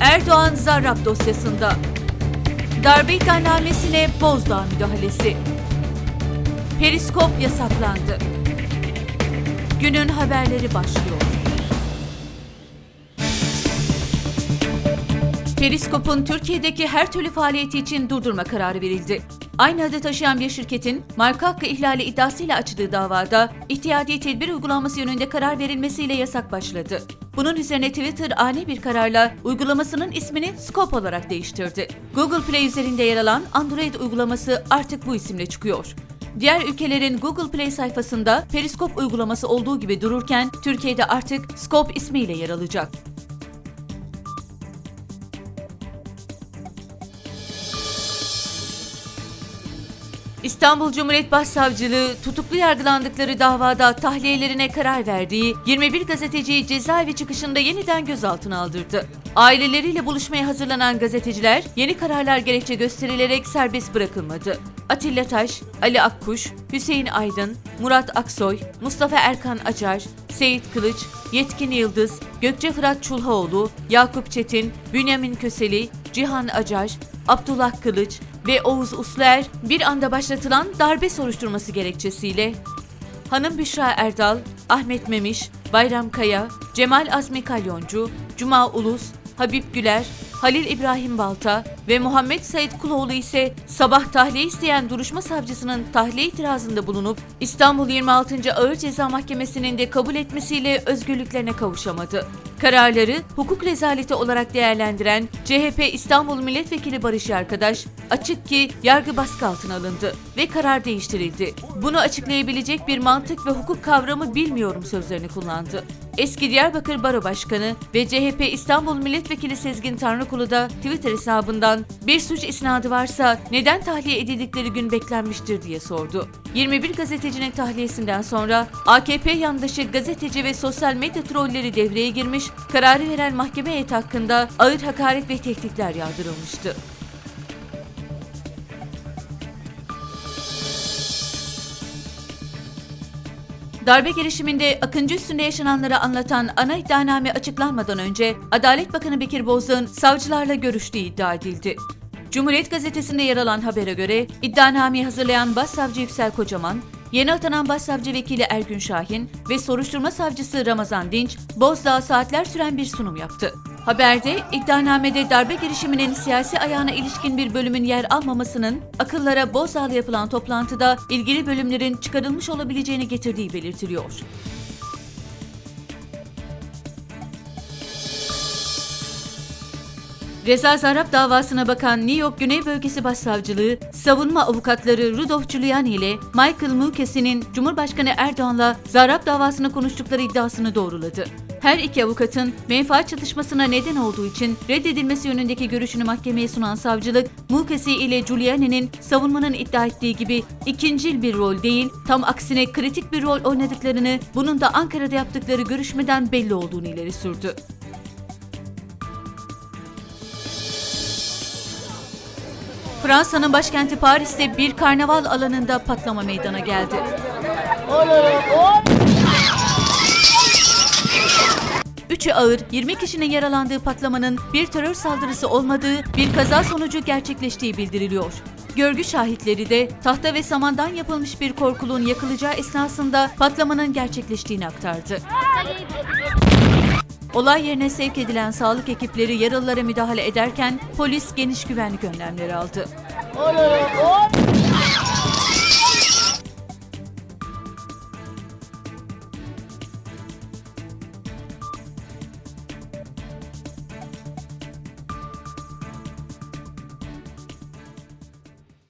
Erdoğan Zarrab dosyasında. Darbe iddianamesine Bozdağ müdahalesi. Periskop yasaklandı. Günün haberleri başlıyor. Periskop'un Türkiye'deki her türlü faaliyeti için durdurma kararı verildi. Aynı adı taşıyan bir şirketin marka hakkı ihlali iddiasıyla açtığı davada ihtiyadi tedbir uygulanması yönünde karar verilmesiyle yasak başladı. Bunun üzerine Twitter ani bir kararla uygulamasının ismini Scope olarak değiştirdi. Google Play üzerinde yer alan Android uygulaması artık bu isimle çıkıyor. Diğer ülkelerin Google Play sayfasında Periskop uygulaması olduğu gibi dururken Türkiye'de artık Scope ismiyle yer alacak. İstanbul Cumhuriyet Başsavcılığı tutuklu yargılandıkları davada tahliyelerine karar verdiği 21 gazeteciyi cezaevi çıkışında yeniden gözaltına aldırdı. Aileleriyle buluşmaya hazırlanan gazeteciler yeni kararlar gerekçe gösterilerek serbest bırakılmadı. Atilla Taş, Ali Akkuş, Hüseyin Aydın, Murat Aksoy, Mustafa Erkan Acar, Seyit Kılıç, Yetkin Yıldız, Gökçe Fırat Çulhaoğlu, Yakup Çetin, Bünyamin Köseli, Cihan Acar, Abdullah Kılıç ve Oğuz Usler bir anda başlatılan darbe soruşturması gerekçesiyle Hanım Büşra Erdal, Ahmet Memiş, Bayram Kaya, Cemal Azmi Kalyoncu, Cuma Ulus, Habib Güler, Halil İbrahim Balta ve Muhammed Said Kuloğlu ise sabah tahliye isteyen duruşma savcısının tahliye itirazında bulunup İstanbul 26. Ağır Ceza Mahkemesi'nin de kabul etmesiyle özgürlüklerine kavuşamadı. Kararları hukuk rezaleti olarak değerlendiren CHP İstanbul Milletvekili Barış Arkadaş, açık ki yargı baskı altına alındı ve karar değiştirildi. Bunu açıklayabilecek bir mantık ve hukuk kavramı bilmiyorum sözlerini kullandı. Eski Diyarbakır Baro Başkanı ve CHP İstanbul Milletvekili Sezgin Tanrıkulu da Twitter hesabından bir suç isnadı varsa neden tahliye edildikleri gün beklenmiştir diye sordu. 21 gazetecinin tahliyesinden sonra AKP yandaşı gazeteci ve sosyal medya trolleri devreye girmiş, kararı veren mahkeme heyeti hakkında ağır hakaret ve tehditler yağdırılmıştı. Darbe girişiminde Akıncı üstünde yaşananları anlatan ana iddianame açıklanmadan önce Adalet Bakanı Bekir Bozdağ'ın savcılarla görüştüğü iddia edildi. Cumhuriyet gazetesinde yer alan habere göre iddianameyi hazırlayan Başsavcı Yüksel Kocaman, yeni atanan Başsavcı Vekili Ergün Şahin ve soruşturma savcısı Ramazan Dinç, Bozdağ'a saatler süren bir sunum yaptı. Haberde iddianamede darbe girişiminin siyasi ayağına ilişkin bir bölümün yer almamasının akıllara Bozdağ'la yapılan toplantıda ilgili bölümlerin çıkarılmış olabileceğini getirdiği belirtiliyor. Reza Zarrab davasına bakan New York Güney Bölgesi Başsavcılığı, savunma avukatları Rudolf Giuliani ile Michael Mukasey'nin Cumhurbaşkanı Erdoğan'la Zarrab davasını konuştukları iddiasını doğruladı. Her iki avukatın menfaat çatışmasına neden olduğu için reddedilmesi yönündeki görüşünü mahkemeye sunan savcılık, Mukasey ile Giuliani'nin savunmanın iddia ettiği gibi ikincil bir rol değil, tam aksine kritik bir rol oynadıklarını, bunun da Ankara'da yaptıkları görüşmeden belli olduğunu ileri sürdü. Fransa'nın başkenti Paris'te bir karnaval alanında patlama meydana geldi. Üçü ağır, 20 kişinin yaralandığı patlamanın bir terör saldırısı olmadığı, bir kaza sonucu gerçekleştiği bildiriliyor. Görgü şahitleri de tahta ve samandan yapılmış bir korkuluğun yakılacağı esnasında patlamanın gerçekleştiğini aktardı. Olay yerine sevk edilen sağlık ekipleri yaralılara müdahale ederken polis geniş güvenlik önlemleri aldı.